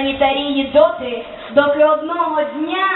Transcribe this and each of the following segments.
В антисанітарії доти, доки одного дня.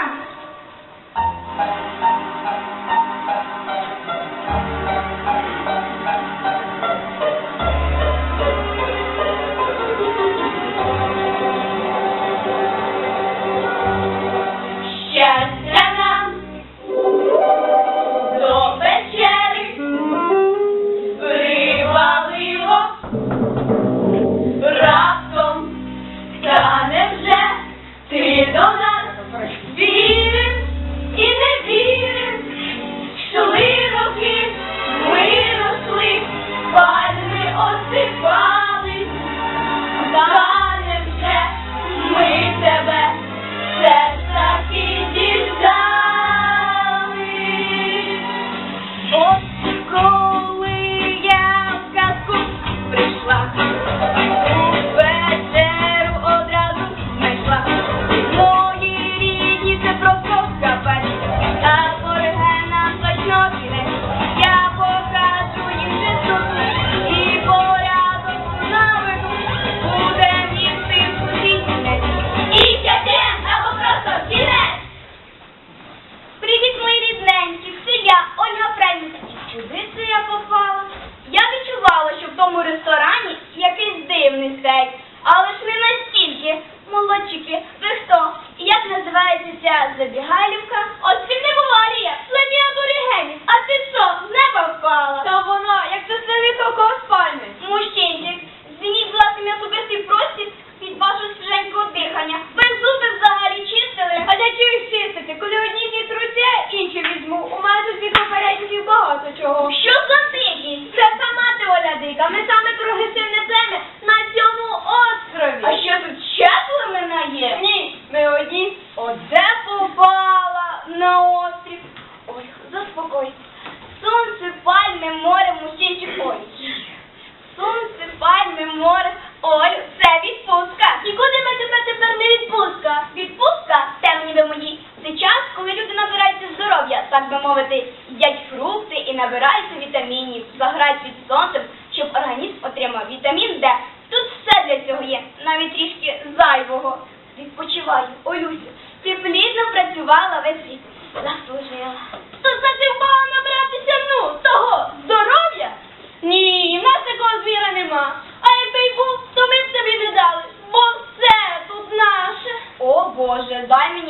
Buy me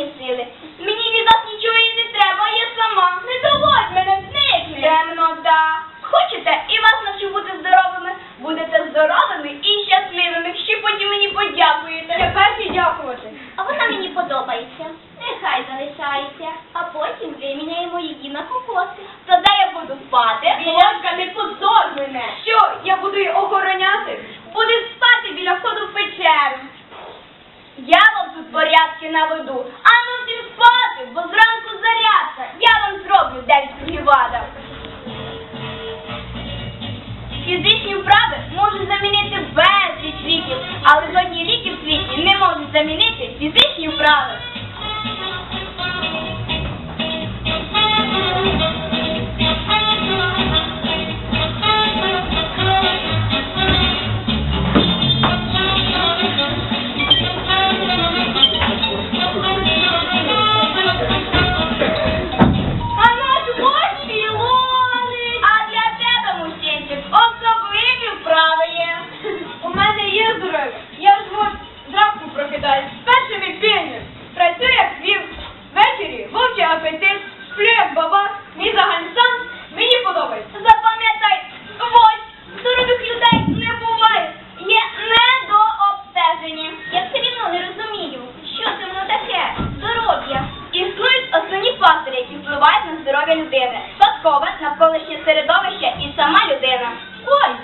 порядки наведу. А ну всім спати, бо зранку зарядка. Я вам зроблю день співада. Фізичні вправи можуть замінити безліч ліків, але жодні ліки в світі не можуть замінити фізичні вправи. Thank you. навколишнє середовище і сама людина. Ой,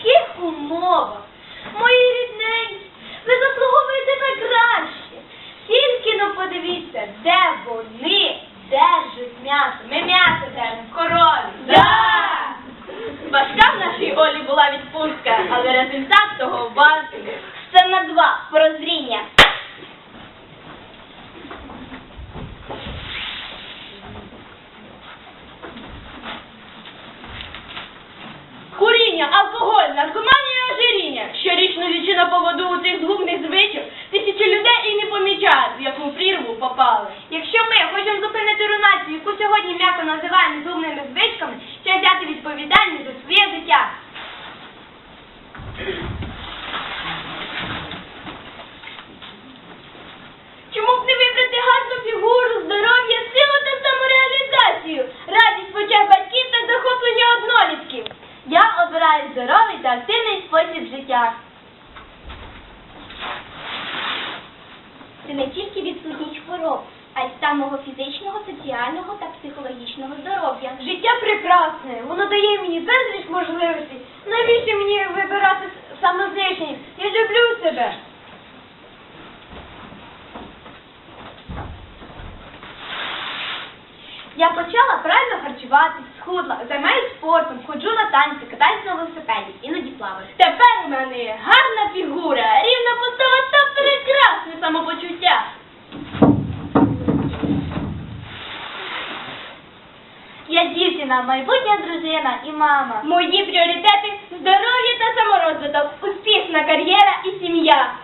que rumor? самого фізичного, соціального та психологічного здоров'я. Життя прекрасне, воно дає мені безліч можливостей. Навіщо мені вибирати самознищення? Я люблю себе. Я почала правильно харчуватись, схудла, займаюсь спортом, ходжу на танці, катаюся на велосипеді, іноді плаваю. Тепер у мене гарна фігура, рівна постава та прекрасне самопочуття. дитина, майбутня дружина і мама. Мої пріоритети здоров'я та саморозвиток, успішна кар'єра і сім'я.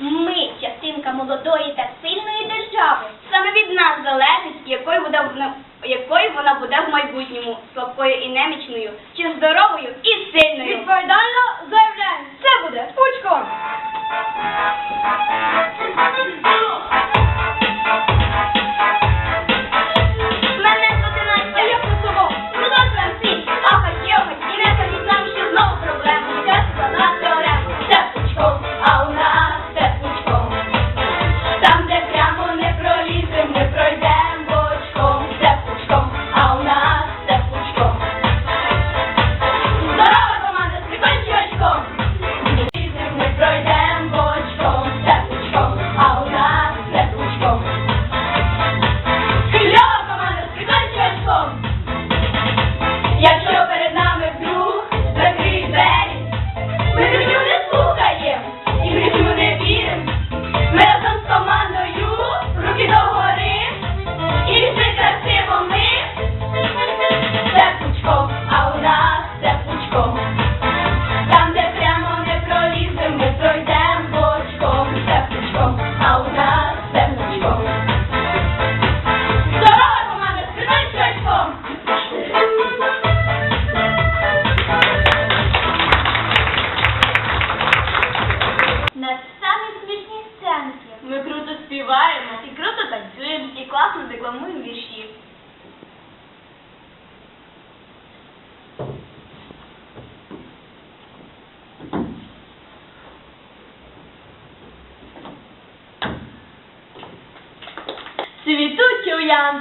Ми частинка молодої та сильної держави. Саме від нас залежить, якою вона буде в майбутньому, слабкою і немічною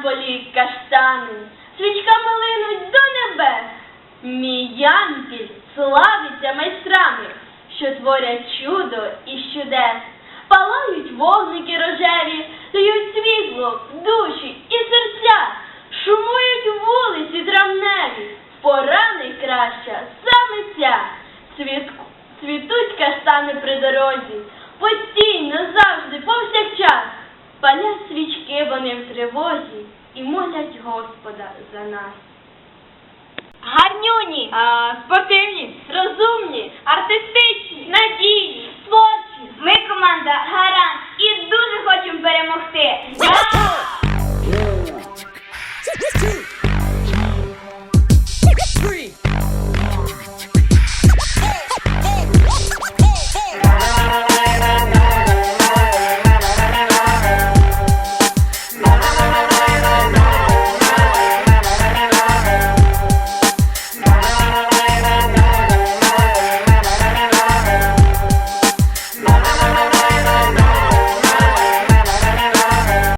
ямполі каштани, свічками линуть до небес. Мій ямпіль славиться майстрами, що творять чудо і чудес. Палають вогники рожеві, дають світло душі і серця, шумують вулиці травневі, пора найкраща саме ця. Цвіт... Цвітуть каштани при дорозі, постійно, завжди, повсякчас. Палять свічки вони в тривозі і молять Господа за нас. Гарнюні, А, спортивні, розумні, артистичні. надійні, творчі. Ми команда